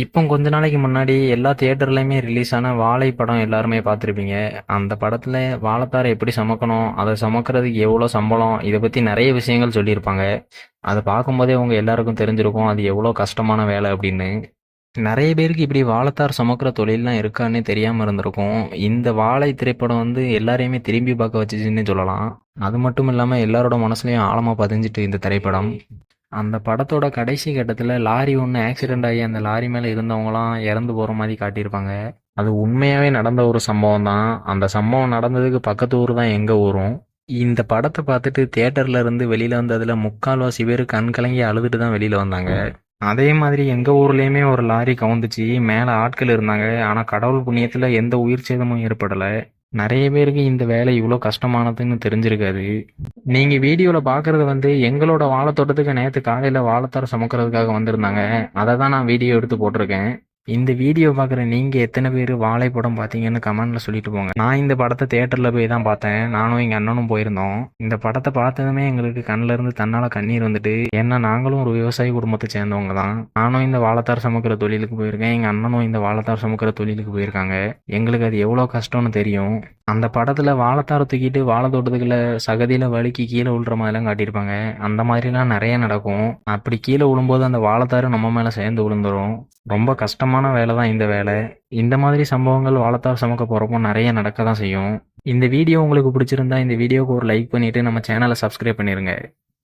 இப்போ கொஞ்ச நாளைக்கு முன்னாடி எல்லா தியேட்டர்லையுமே ரிலீஸ் ஆன வாழை படம் எல்லாருமே பார்த்துருப்பீங்க. அந்த படத்தில் வாழைத்தாரை எப்படி சமைக்கணும் அதை சமைக்கிறதுக்கு எவ்வளோ சம்பளம் இதை பற்றி நிறைய விஷயங்கள் சொல்லியிருப்பாங்க. அதை பார்க்கும்போதே அவங்க எல்லாருக்கும் தெரிஞ்சிருக்கும் அது எவ்வளோ கஷ்டமான வேலை அப்படின்னு. நிறைய பேருக்கு இப்படி வாழைத்தார் சுமக்கிற தொழிலெலாம் இருக்கான்னே தெரியாமல் இருந்திருக்கும். இந்த வாழை திரைப்படம் வந்து எல்லாரையுமே திரும்பி பார்க்க வச்சுச்சுன்னு சொல்லலாம். அது மட்டும் இல்லாமல் எல்லாரோட மனசுலையும் ஆழமாக பதிஞ்சிட்டு இந்த திரைப்படம். அந்த படத்தோட கடைசி கட்டத்தில் லாரி ஒன்று ஆக்சிடெண்ட் ஆகி அந்த லாரி மேலே இருந்தவங்களாம் இறந்து போகிற மாதிரி காட்டியிருப்பாங்க. அது உண்மையாகவே நடந்த ஒரு சம்பவம் தான். அந்த சம்பவம் நடந்ததுக்கு பக்கத்து ஊர் தான் எங்கள் ஊரும். இந்த படத்தை பார்த்துட்டு தியேட்டர்ல இருந்து வெளியில் வந்ததில் முக்கால்வாசி பேர் கண் கலங்கி அழுதுட்டு தான் வெளியில் வந்தாங்க. அதே மாதிரி எங்கள் ஊர்லேயுமே ஒரு லாரி கவுந்துச்சு. மேலே ஆட்கள் இருந்தாங்க. ஆனால் கடவுள் புண்ணியத்தில் எந்த உயிர் சேதமும் ஏற்படலை. நிறைய பேருக்கு இந்த வேலை இவ்வளோ கஷ்டமானதுன்னு தெரிஞ்சிருக்காது. நீங்கள் வீடியோவில் பார்க்குறது வந்து எங்களோட வாழைத்தோட்டத்துக்கு நேற்று காலையில் வாழைத்தார் சுமக்கிறதுக்காக வந்திருந்தாங்க. அதை தான் நான் வீடியோ எடுத்து போட்டிருக்கேன். இந்த வீடியோ பார்க்குற நீங்கள் எத்தனை பேர் வாழை படம் பார்த்தீங்கன்னு கமெண்ட்டில் சொல்லிட்டு போங்க. நான் இந்த படத்தை தேட்டரில் போய் தான் பார்த்தேன். நானும் எங்கள் அண்ணனும் போயிருந்தோம். இந்த படத்தை பார்த்ததுமே எங்களுக்கு கண்ணில் இருந்து தன்னால் கண்ணீர் வந்துட்டு ஏன்னா நாங்களும் ஒரு விவசாய குடும்பத்தை சேர்ந்தவங்க தான். நானும் இந்த வாழைத்தார் சமைக்கிற தொழிலுக்கு போயிருக்கேன். எங்கள் அண்ணனும் இந்த வாழைத்தார் சமைக்கிற தொழிலுக்கு போயிருக்காங்க. எங்களுக்கு அது எவ்வளோ கஷ்டம்னு தெரியும். அந்த படத்தில் வாழைத்தார தூக்கிட்டு வாழை தோட்டத்துக்குள்ள சகதியில் வழுக்கி கீழே விழுற மாதிரிலாம் காட்டியிருப்பாங்க. அந்த மாதிரிலாம் நிறைய நடக்கும். அப்படி கீழே விழும்போது அந்த வாழைத்தாரு நம்ம மேலே சேர்ந்து விழுந்துரும். ரொம்ப கஷ்டமான வேலை தான் இந்த வேலை. இந்த மாதிரி சம்பவங்கள் வாழைத்தார் சமக்க போகிறப்போ நிறைய நடக்க தான் செய்யும். இந்த வீடியோ உங்களுக்கு பிடிச்சிருந்தா இந்த வீடியோவுக்கு ஒரு லைக் பண்ணிவிட்டு நம்ம சேனலை சப்ஸ்கிரைப் பண்ணிடுங்க